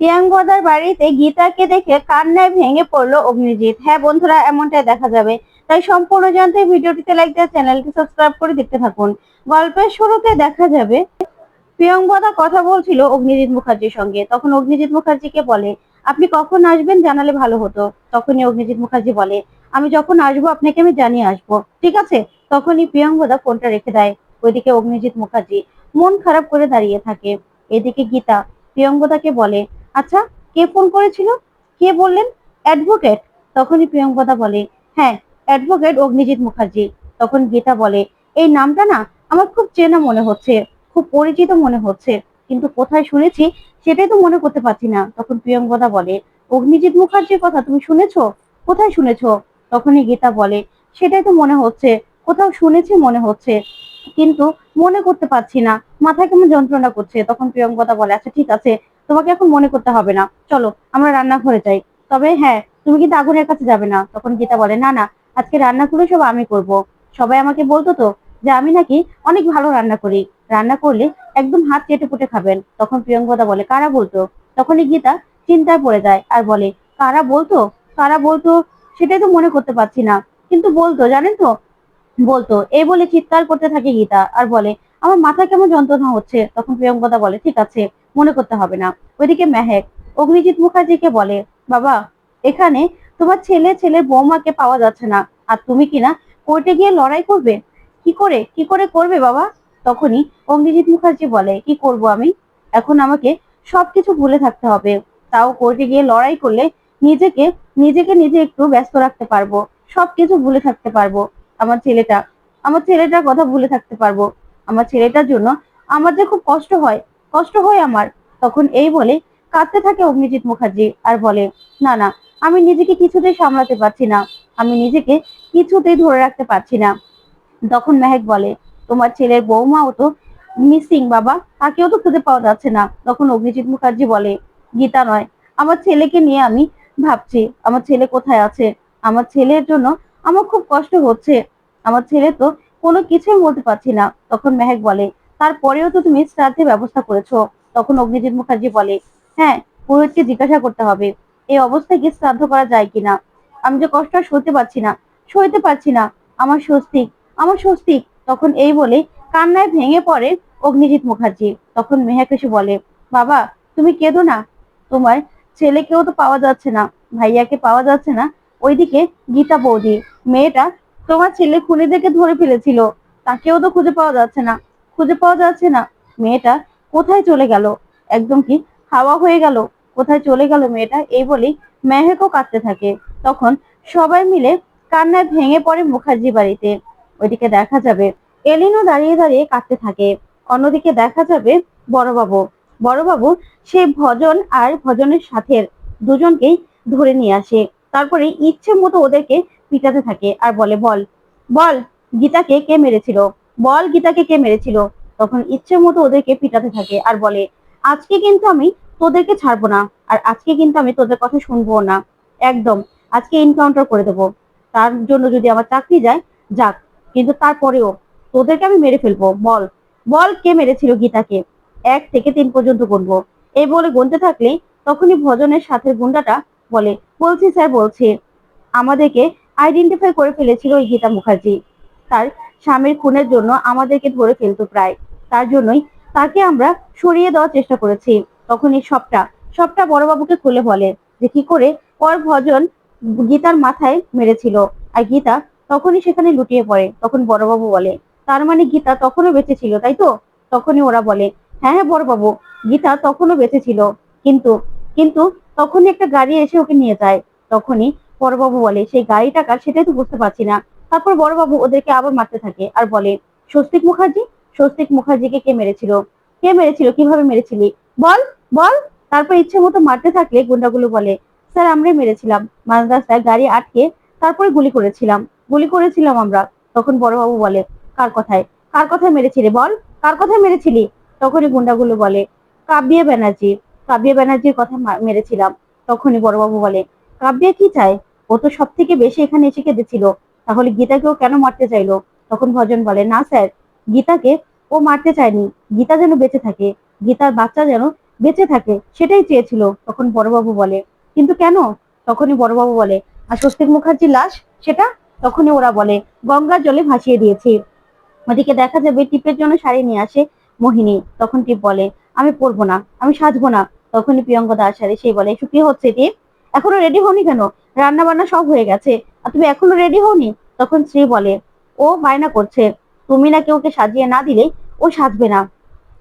প্রিয়াঙ্গদার বাড়িতে গীতাকে দেখে কান্নায় ভেঙে পড়ল অগ্নিজিৎ হ্যাঁ বন্ধুরা, এমনটাই দেখা যাবে। তাই সম্পূর্ণ জানতে ভিডিওটিতে লাইক দিয়ে চ্যানেলটি সাবস্ক্রাইব করে দেখতে থাকুন। গল্পের শুরুতে দেখা যাবে, প্রিয়ঙ্গদা কথা বলছিল অগ্নিজিৎ মুখার্জির সঙ্গে। তখন অগ্নিজিৎ মুখার্জিকে বলে, আপনি কখন আসবেন জানালে ভালো হতো? তখনই অগ্নিজিৎ মুখার্জি বলে, আমি যখন আসব আপনাকে আমি জানিয়ে আসব। ঠিক আছে? তখনই প্রিয়ঙ্গদা ফোনটা রেখে দেয়। ওইদিকে অগ্নিজিৎ মুখার্জি মন খারাপ করে দাঁড়িয়ে থাকে। এদিকে গীতা প্রিয়ঙ্গদাকে বলে আচ্ছা কে ফোন করেছিল? কে বললেন? অ্যাডভোকেট তখনই প্রিয়ঙ্কদা বলে হ্যাঁ অ্যাডভোকেট অগ্নিজিৎ মুখার্জি। তখন গীতা বলে, এই নামটা না আমার খুব চেনা মনে হচ্ছে, খুব পরিচিত মনে হচ্ছে, কিন্তু কোথায় শুনেছি সেটাই তো মনে করতে পারছি না। তখন প্রিয়ঙ্কদা বলে, অগ্নিজিৎ মুখার্জির কথা তুমি শুনেছো? কোথায় শুনেছো? তখনই গীতা বলে, সেটাই তো মনে হচ্ছে, কোথাও শুনেছি মনে হচ্ছে, কিন্তু মনে করতে পারছি না, মাথায় কেমন যন্ত্রণা করছে? তখন প্রিয়ঙ্কদা বলে আচ্ছা ঠিক আছে তোমাকে এখন মনে করতে হবে না। চলো, আমরা রান্নাঘরে যাই। তবে হ্যাঁ তুমি কিন্তু আগুনের কাছে যাবে না। তখন গীতা বলে, না না, আজকে রান্নাগুলো সব আমি করব। সবাই আমাকে বলতো তো যে আমি নাকি অনেক ভালো রান্না করি। রান্না করলে একদম হাত চেটে পুটে খাবেন। তখন প্রিয়ঙ্কদা বলে, কারা বলতো? তখনই গীতা চিন্তায় পড়ে যায় আর বলে, কারা বলতো? কারা বলতো? সেটাই তো মনে করতে পারছি না। কিন্তু বলতো, জানেন তো? বলতো, এই বলে চিৎকার করতে থাকে গীতা। আর বলে, আমার মাথা কেমন যন্ত্রণা হচ্ছে? তখন প্রিয়ঙ্কদা বলে, ঠিক আছে। মনে করতে হবে না। ওইদিকে মেহেক অগ্নিজিৎ মুখার্জিকে বলে, বাবা, এখানে তোমার ছেলে ছেলে বৌমাকে পাওয়া যাচ্ছে না। আর তুমি কিনা কোর্টে গিয়ে লড়াই করবে? কি করে? কি করে করবে বাবা? তখনই অগ্নিজিৎ মুখার্জি বলে, কি করব আমি? এখন আমাকে সবকিছু ভুলে থাকতে হবে। তাও কোর্টে গিয়ে লড়াই করলে নিজেকে নিজেকে নিজে একটু ব্যস্ত রাখতে পারব। সবকিছু ভুলে থাকতে পারব। আমার ছেলেটা, আমার ছেলেটার কথা ভুলে থাকতে পারব। আমার ছেলেটার জন্য আমার যে খুব কষ্ট হয় কষ্ট হয় আমার। তখন এই বলে কাঁদতে থাকে অগ্নিজিৎ মুখার্জি আর বলে, না না, আমি নিজেকে কিছুতেই সামলাতে পারছি না। আমি নিজেকে কিছুতেই ধরে রাখতে পারছি না। তখন মেহেক বলে, তোমার ছেলের বৌমাও তো মিসিং বাবা। তাকেও তো খুঁজে পাওয়া যাচ্ছে না। তখন অগ্নিজিৎ মুখার্জি বলে, গীতা নয়, আমার ছেলেকে নিয়ে আমি ভাবছি। আমার ছেলে কোথায় আছে? আমার ছেলের জন্য আমার খুব কষ্ট হচ্ছে। আমার ছেলে তো কোনো কিছুই বলতে পারছি না। তখন মেহেক বলে তারপরেও তো তুমি শ্রাদ্ধের ব্যবস্থা করেছ। তখন অগ্নিজিৎ মুখার্জি বলে হ্যাঁ পুরোহিতকে জিজ্ঞাসা করতে হবে, এই অবস্থায় কি শ্রাদ্ধ করা যায় কিনা? আমি যে কষ্ট সইতে পারছি না, সইতে পারছি না। আমার স্বস্তিক আমার স্বস্তিক। তখন এই বলে কান্নায় ভেঙে পড়ে অগ্নিজিৎ মুখার্জি। তখন মেহেক এসে বলে, বাবা, তুমি কেঁদো না। তোমার ছেলেকেও তো পাওয়া যাচ্ছে না, ভাইয়াকে পাওয়া যাচ্ছে না। ওইদিকে গীতা বৌদি, মেয়েটা তোমার ছেলে খুনিদেরকে ধরে ফেলেছিল, তাকেও তো খুঁজে পাওয়া যাচ্ছে না। খুঁজে পাওয়া যাচ্ছে না। মেয়েটা কোথায় চলে গেল? একদম কি হাওয়া হয়ে গেল? কোথায় চলে গেল মেয়েটা? এই বলেই মেহেকও কাঁদতে থাকে। তখন সবাই মিলে কান্নায় ভেঙে পড়ে মুখার্জি বাড়িতে। ওইদিকে দেখা যাবে এলিনও দাঁড়িয়ে দাঁড়িয়ে কাঁদতে থাকে। অন্যদিকে দেখা যাবে বড়বাবু। বড়বাবু সেই ভজন আর ভজনের সাথে দুজনকেই ধরে নিয়ে আসে। তারপরে ইচ্ছে মতো ওদেরকে পিটাতে থাকে আর বলে, বল বল, গীতাকে কে মেরেছিল? বল গীতাকে কে মেরেছিল? তখন ইচ্ছে মতো ওদেরকে পিটাতে থাকে আর বলে, আজকে কিন্তু আমি তোদেরকে ছাড়বো না, আর আজকে কিন্তু আমি তোদের কথা শুনব না। একদম, আজকে এনকাউন্টার করে দেবো। তার জন্য যদি আমার চাকরি যায়, যাক, কিন্তু তারপরেও তোদেরকে আমি মেরে ফেলব, বল। বল কে মেরেছিল গীতাকে? এক থেকে তিন পর্যন্ত গুনবো। এই বলে গুনতে থাকলে তখনই ভজনের সাথে গুন্ডাটা বলে, বলছি স্যার, বলছি। আমাদেরকে আইডেন্টিফাই করে ফেলেছিল ওই গীতা মুখার্জি। তার স্বামীর খুনের জন্য আমাদেরকে ধরে ফেলতো প্রায়। তার জন্যই তাকে আমরা সরিয়ে দেওয়ার চেষ্টা করেছি। তখন এই সবটা সবটা বড়বাবুকে খুলে বলে যে কি করে পর ভজন গীতার মাথায় মেরেছিল। আর গীতা তখনই সেখানে লুটিয়ে পড়ে। তখন বড়বাবু বলে, তার মানে গীতা তখনও বেঁচে ছিল, তাই তো? তখনই ওরা বলে হ্যাঁ হ্যাঁ বড়বাবু, গীতা তখনও বেঁচে ছিল। কিন্তু কিন্তু তখনই একটা গাড়ি এসে ওকে নিয়ে যায়। তখনই বড়বাবু বলে, সেই গাড়িটা কার? সেটাই তো বুঝতে পারছি না। তারপর বড়বাবু ওদেরকে আবার মারতে থাকে আর বলে, স্বস্তিক মুখার্জি, স্বস্তিক মুখার্জিকে কে মেরেছিল? কে মেরেছিল? কীভাবে মেরেছিলি? বল বল। তারপর ইচ্ছে মতো মারতে থাকলে গুন্ডাগুলো বলে, স্যার, আমরাই মেরেছিলাম। মাঝ রাস্তায় গাড়ি আটকে তারপরে গুলি করেছিলাম। গুলি করেছিলাম আমরা। তখন বড়বাবু বলে, কার কথায়? কার কথায় মেরেছিলি বল, কার কথায় মেরেছিলি? তখনই গুন্ডাগুলো বলে কাব্যিয়া ব্যানার্জি কাব্যিয়া ব্যানার্জির কথা মেরেছিলাম। তখনই বড়বাবু বলে কাব্যিয়া কি চায়? ও তো সব থেকে বেশি এখানে এসে কেঁদেছিল। তাহলে গীতাকেও কেন মারতে চাইলো? তখন ভজন বলে, না স্যার, গীতাকে ও মারতে চায়নি। গীতা যেন বেঁচে থাকে, গীতার বাচ্চা যেন বেঁচে থাকে, সেটাই চেয়েছিল। তখন বড়বাবু বলে, কিন্তু কেন? তখনই বড়বাবু বলে, আর স্বস্তিক মুখার্জির লাশ সেটা? তখনই ওরা বলে, গঙ্গার জলে ভাসিয়ে দিয়েছি। ওদিকে দেখা যাবে টিপের জন্য শাড়ি নিয়ে আসে মোহিনী। তখন টিপ বলে, আমি পরবো না, আমি সাজবো না। তখনই প্রিয়ঙ্কা দাস শাড়ি সেই বলে কি হচ্ছে টিপ? এখনও রেডি হওনি কেন? রান্না বান্না সব হয়ে গেছে। আর তুমি এখনও রেডি হওনি? তখন স্ত্রী বলে, ও বায়না করছে। তুমি নাকি ওকে সাজিয়ে না দিলে ও সাজবে না।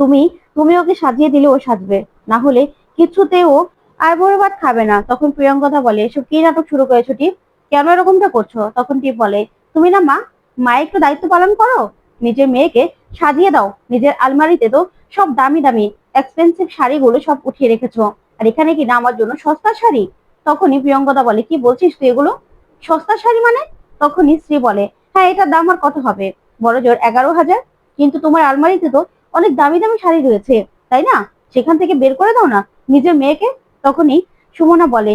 তুমি তুমি ওকে সাজিয়ে দিলে ও সাজবে। না হলে কিছুতে ও আর বড় ভাত খাবে না। তখন প্রিয়ঙ্কদা বলে, এসব কি নাটক শুরু করেছ টিপ? কেন এরকমটা করছ? তখন টিপ বলে, তুমি না মা মা একটু দায়িত্ব পালন করো। নিজের মেয়েকে সাজিয়ে দাও। নিজের আলমারিতে তো সব দামি দামি এক্সপেন্সিভ শাড়িগুলো সব উঠিয়ে রেখেছো। আর এখানে কি না আমার জন্য সস্তা শাড়ি? তখনই প্রিয়ঙ্কদা বলে, কি বলছিস তুই এগুলো? সস্তা শাড়ি মানে? তখনই স্ত্রী বলে হ্যাঁ এটার দাম আর কত হবে? বড় জোর এগারো হাজার। কিন্তু তোমার আলমারিতে তো অনেক দামি দামি শাড়ি রয়েছে, তাই না? সেখান থেকে বের করে দাও না, নিজের মেয়েকে। তখনই সুমনা বলে,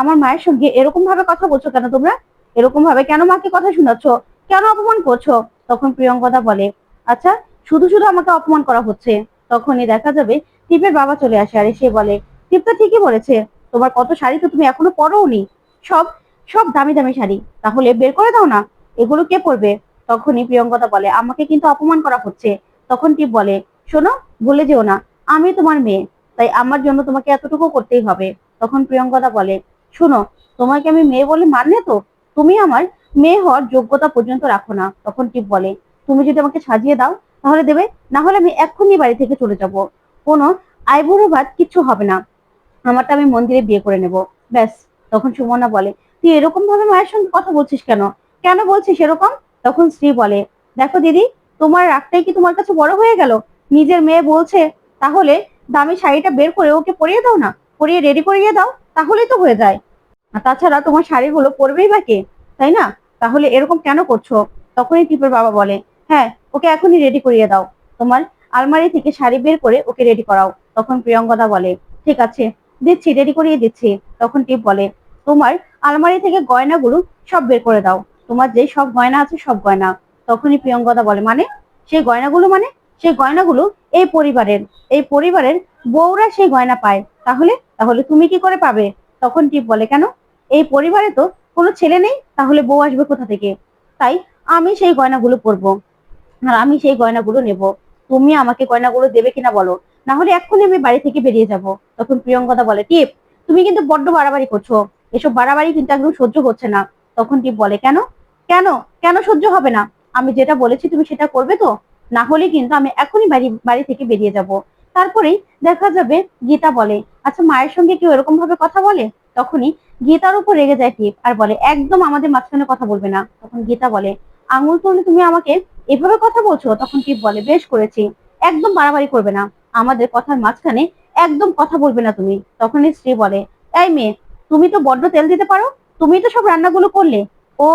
আমার মায়ের সঙ্গে এরকম ভাবে কথা বলছো কেন তোমরা? এরকম ভাবে কেন মাকে কথা শোনাচ্ছ? কেন অপমান করছ? তখন প্রিয়ঙ্কদা বলে আচ্ছা শুধু শুধু আমাকে অপমান করা হচ্ছে। তখনই দেখা যাবে টিপের বাবা চলে আসে, আর সে বলে টিপ তো ঠিকই বলেছে। তোমার কত শাড়ি তো তুমি এখনও পরোনি সব সব দামি দামি শাড়ি। তাহলে বের করে দাও না। এগুলো কে পরবে? তখনই প্রিয়ঙ্কদা বলে, আমাকে কিন্তু অপমান করা হচ্ছে। তখন টিপ বলে, শোনো ভুলে যেও না, আমি তোমার মেয়ে। তাই আমার জন্য তোমাকে এতটুকু করতেই হবে। তখন প্রিয়ঙ্কদা বলে, শোনো, তোমাকে আমি মেয়ে বলে মানলে তো তুমি আমার মেয়ে হওয়ার যোগ্যতা পর্যন্ত রাখো না। তখন টিপ বলে, তুমি যদি আমাকে সাজিয়ে দাও, তাহলে দেবে, না হলে আমি এক্ষুনি বাড়ি থেকে চলে যাব। কোনো আইবুড়ো ভাত কিচ্ছু হবে না। আমারটা আমি মন্দিরে বিয়ে করে নেব। ব্যাস, তখন সুমনা বলে, তুই এরকম ভাবে মায়ের সঙ্গে কথা বলছিস কেন? কেন বলছিস এরকম? তখন স্ত্রী বলে, দেখো দিদি, তোমার রাগটাই কি তোমার কাছে বড় হয়ে গেল? নিজের মেয়ে বলছে, তাহলে দামি শাড়িটা বের করে ওকে পরিয়ে দাও না? পরিয়ে রেডি করিয়ে দাও, তাহলেই তো হয়ে যায়। আর তাছাড়া তোমার শাড়িগুলো পরবেই বা কে? তাই না? তাহলে এরকম কেন করছ? তখনই টিপের বাবা বলে হ্যাঁ ওকে এখনই রেডি করিয়ে দাও। তোমার আলমারি থেকে শাড়ি বের করে ওকে রেডি করাও। তখন প্রিয়ঙ্কদা বলে, ঠিক আছে দিচ্ছি রেডি করিয়ে দিচ্ছি, তখন টিপ বলে, তোমার আলমারি থেকে গয়নাগুলো সব বের করে দাও। তোমার যে সব গয়না আছে সব গয়না। তখনই প্রিয়ঙ্কদা বলে মানে? সেই গয়নাগুলো মানে? সেই গয়নাগুলো এই পরিবারের এই পরিবারের বউরা সেই গয়না পায়। তাহলে তাহলে তুমি কি করে পাবে? তখন টিপ বলে, কেন? এই পরিবারে তো কোনো ছেলে নেই, তাহলে বউ আসবে কোথা থেকে? তাই আমি সেই গয়নাগুলো পরবো। আর আমি সেই গয়নাগুলো নেব। তুমি আমাকে গয়নাগুলো দেবে কিনা বলো? না হলে এক্ষুনি আমি বাড়ি থেকে বেরিয়ে যাব। তখন প্রিয়ঙ্কদা বলে, টিপ, তুমি কিন্তু বড্ড বাড়াবাড়ি করছ। এসব বাড়াবাড়ি কিন্তু একদম সহ্য হচ্ছে না। তখন টিপ বলে, কেন? কেন? কেন সহ্য হবে না? আমি যেটা বলেছি তুমি সেটা করবে তো? না হলে কিন্তু আমি এখনই বাড়ি বাড়ি থেকে বেরিয়ে যাব। তারপরেই দেখা যাবে গীতা বলে আচ্ছা মায়ের সঙ্গে কেউ এরকম ভাবে কথা বলে? তখনই গীতার উপর রেগে যায় টিপ আর বলে, একদম আমাদের মাঝখানে কথা বলবে না। তখন গীতা বলে, আঙুল তুলে তুমি আমাকে এভাবে কথা বলছো? তখন টিপ বলে, বেশ করেছি। একদম বাড়াবাড়ি করবে না। আমাদের কথার মাঝখানে একদম কথা বলবে না তুমি। তখনই স্ত্রী বলে, এই মেয়ে, তুমি তো বড্ড তেল দিতে পারো? তুমি তো সব রান্নাগুলো করলে। ও,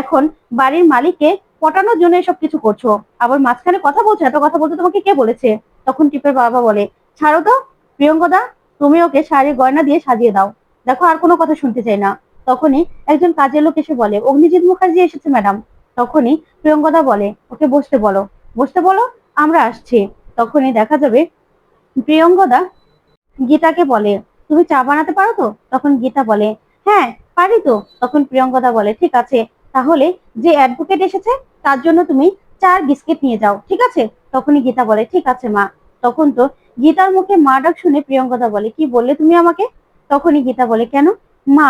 এখন বাড়ির মালিককে পটানোর জন্য এসব কিছু করছ। আবার মাঝখানে কথা বলছো, এত কথা বলতে তোমাকে কে বলেছে? তখন টিপের বাবা বলে, ছাড়ো তো, প্রিয়ঙ্কদা, তুমি ওকে শাড়ির গয়না দিয়ে সাজিয়ে দাও। দেখো, আর কোনো কথা শুনতে চাই না। তখনই একজন কাজের লোক এসে বলে, অগ্নিজিৎ মুখার্জি এসেছে, ম্যাডাম। তখনই প্রিয়ঙ্কদা বলে, ওকে বসতে বলো। বসতে বলো? আমরা আসছি। তখনই দেখা যাবে প্রিয়ঙ্গদা গীতাকে বলে, তুমি চা বানাতে পারো তো? তখন গীতা বলে হ্যাঁ পারি তো। তখন প্রিয়ঙ্কদা বলে, ঠিক আছে, তাহলে যে অ্যাডভোকেট এসেছে, তার জন্য তুমি চার বিস্কিট নিয়ে যাও, ঠিক আছে? তখনই গীতা বলে, ঠিক আছে মা। তখন তো গীতার মুখে মা ডাক শুনে প্রিয়ঙ্কদা বলে, কি বললে তুমি আমাকে? তখনই গীতা বলে, কেন? মা,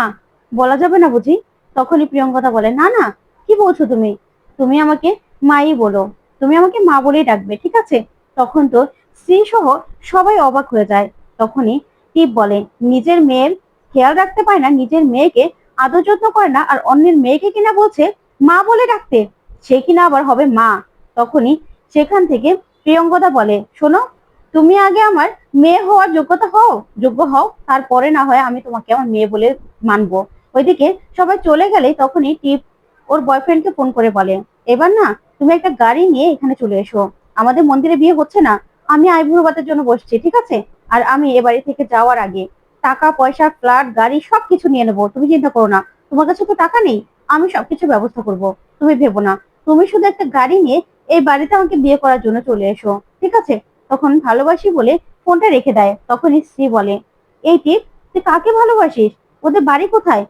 বলা যাবে না বুঝি? তখনই প্রিয়ঙ্কদা বলে, না না, কি বলছো তুমি? তুমি আমাকে মাই বলো, তুমি আমাকে মা বলেই ডাকবে, ঠিক আছে? তখন তো স্ত্রী সহ সবাই অবাক হয়ে যায়। তখনই টিপ বলে, নিজের মেয়ের খেয়াল রাখতে পারে না, নিজের মেয়েকে আদর যত্ন করে না, আর অন্যের মেয়েকে কিনা বলছে মা বলে ডাকতে, সে কিনা আবার হবে মা। তখনই সেখান থেকে প্রিয়ঙ্কদা বলে, শোনো, তুমি আগে আমার মেয়ে হওয়ার যোগ্যতা হও, যোগ্য হও, তারপরে না হয় আমি তোমাকে আমার মেয়ে বলে মানবো। ওইদিকে সবাই চলে গেলে তখনই টিপ ওর বয়ফ্রেন্ডকে ফোন করে বলে, এবার না, তুমি একটা গাড়ি নিয়ে এখানে চলে এসো। আমাদের মন্দিরে বিয়ে হচ্ছে না, আমি আইবুড়োবাতের জন্য বসছি, ঠিক আছে? আর আমি এ বাড়ি থেকে যাওয়ার আগে টাকা, পয়সা, ফ্ল্যাট, গাড়ি সবকিছু নিয়ে নেব, তুমি চিন্তা করো না, তোমার কাছে তো টাকা নেই, আমি সবকিছু ব্যবস্থা করব, তুমি ভেবো না, তুমি শুধু একটা গাড়ি নিয়ে এই বাড়িতে আমাকে বিয়ে করার জন্য চলে এসো, ঠিক আছে? তখন ভালোবাসি বলে ফোনটা রেখে দেয়, তখনই স্ত্রী বলে, এই টিপ, তুই কাকে ভালোবাসিস? ওদের বাড়ি কোথায়?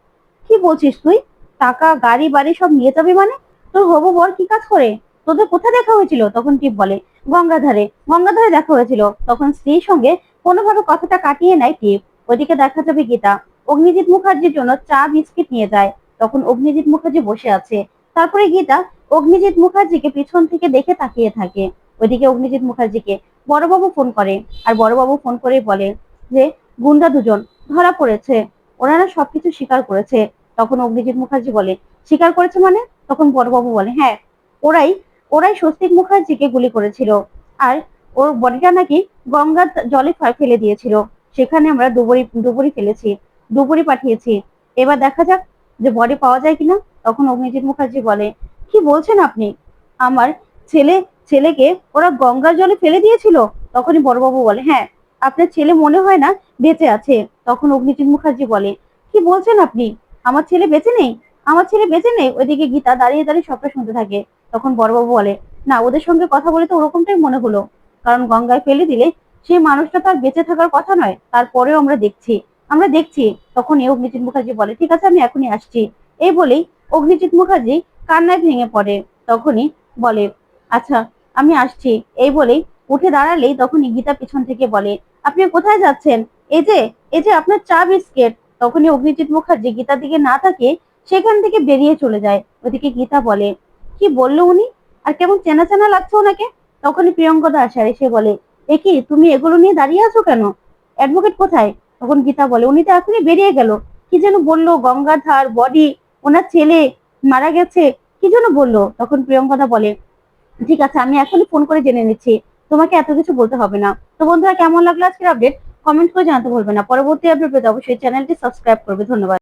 কি বলছিস তুই? টাকা, গাড়ি, বাড়ি সব নিয়ে যাবে মানে? তোর হবু বর কি কাজ করে? তোদের কোথায় দেখা হয়েছিল? তখন টিপ বলে? গঙ্গাধারে। গঙ্গাধারে দেখা হয়েছিল। তখন স্ত্রীর সঙ্গে কোনোভাবে কথাটা কাটিয়ে নেয় টিপ। ওদিকে দেখা যাবে গীতা। অগ্নিজিৎ মুখার্জির জন্য চা, বিস্কিট নিয়ে যায়। তখন অগ্নিজিৎ মুখার্জি বসে আছে। তারপরে গীতা অগ্নিজিৎ মুখার্জিকে পিছন থেকে দেখে তাকিয়ে থাকে। ওইদিকে অগ্নিজিৎ মুখার্জিকে বড়বাবু ফোন করে। আর বড়বাবু ফোন করে বলে যে, গুন্ডা দুজন ধরা পড়েছে। ওনারা সবকিছু স্বীকার করেছে। তখন অগ্নিজিৎ মুখার্জি বলে, স্বীকার করেছে মানে? তখন বড়বাবু বলে হ্যাঁ ওরাই ওরাই স্বস্তিক মুখার্জিকে গুলি করেছিল। আর ওর বডিটা নাকি গঙ্গার জলে ফেলে দিয়েছিল। সেখানে আমরা ডুবুরি ডুবুরি ফেলেছি, ডুবুরি পাঠিয়েছি। এবার দেখা যাক যে বডি পাওয়া যায় কিনা। তখন অগ্নিজিৎ মুখার্জি বলে, কি বলছেন আপনি? আমার ছেলে, ছেলেকে ওরা গঙ্গার জলে ফেলে দিয়েছিল? তখনই বড়বাবু বলে হ্যাঁ আপনার ছেলে মনে হয় না বেঁচে আছে। তখন অগ্নিজিৎ মুখার্জি বলে, কি বলছেন আপনি? আমার ছেলে বেঁচে নেই? আমার ছেলে বেঁচে নেই? ওইদিকে গীতা দাঁড়িয়ে দাঁড়িয়ে সবটা শুনতে থাকে। তখন বড়বাবু বলে, না, ওদের সঙ্গে কথা বলে তো ওরকমটাই মনে হলো। কারণ গঙ্গায় ফেলে দিলে সেই মানুষটা তো আর বেঁচে থাকার কথা নয়, তারপরেও আমরা দেখছি। আমরা দেখছি। তখন এই অগ্নিজিৎ মুখার্জি বলে, ঠিক আছে, আমি এখনই আসছি। এই বলেই অগ্নিজিৎ মুখার্জি কান্নায় ভেঙে পড়ে। তখনই বলে আচ্ছা আমি আসছি। এই বলেই উঠে দাঁড়ালেই তখনই গীতা পিছন থেকে বলে, আপনি কোথায় যাচ্ছেন? এই যে এই যে আপনার চা বিস্কিট। তখনই অগ্নিজিৎ মুখার্জি গীতার দিকে না তাকিয়ে সেখান থেকে বেরিয়ে চলে যায়। ওদিকে গীতা বলে কি বলল উনি? আর কেমন চেনা চেনা লাগছে ওনাকে? তখনই প্রিয়ঙ্কদা আসে আর এসে বলে, এ কি, তুমি এগুলো নিয়ে দাঁড়িয়ে আছো কেন? অ্যাডভোকেট কোথায়? তখন গীতা বলে, উনি তো এখনই বেরিয়ে গেল। কি যেন বলল গঙ্গাধার বডি ওনার ছেলে মারা গেছে। কি যেন বলল? তখন প্রিয়ঙ্কদা বলে, ঠিক আছে, আমি এখনই ফোন করে জেনে নিচ্ছি। তোমাকে এত কিছু বলতে হবে না। তো বন্ধুরা, কেমন লাগল আজকের আপডেট কমেন্ট করে জানাতে ভুলবে না। পরবর্তী আপডেট পেতে অবশ্যই চ্যানেলটি সাবস্ক্রাইব করবে। ধন্যবাদ।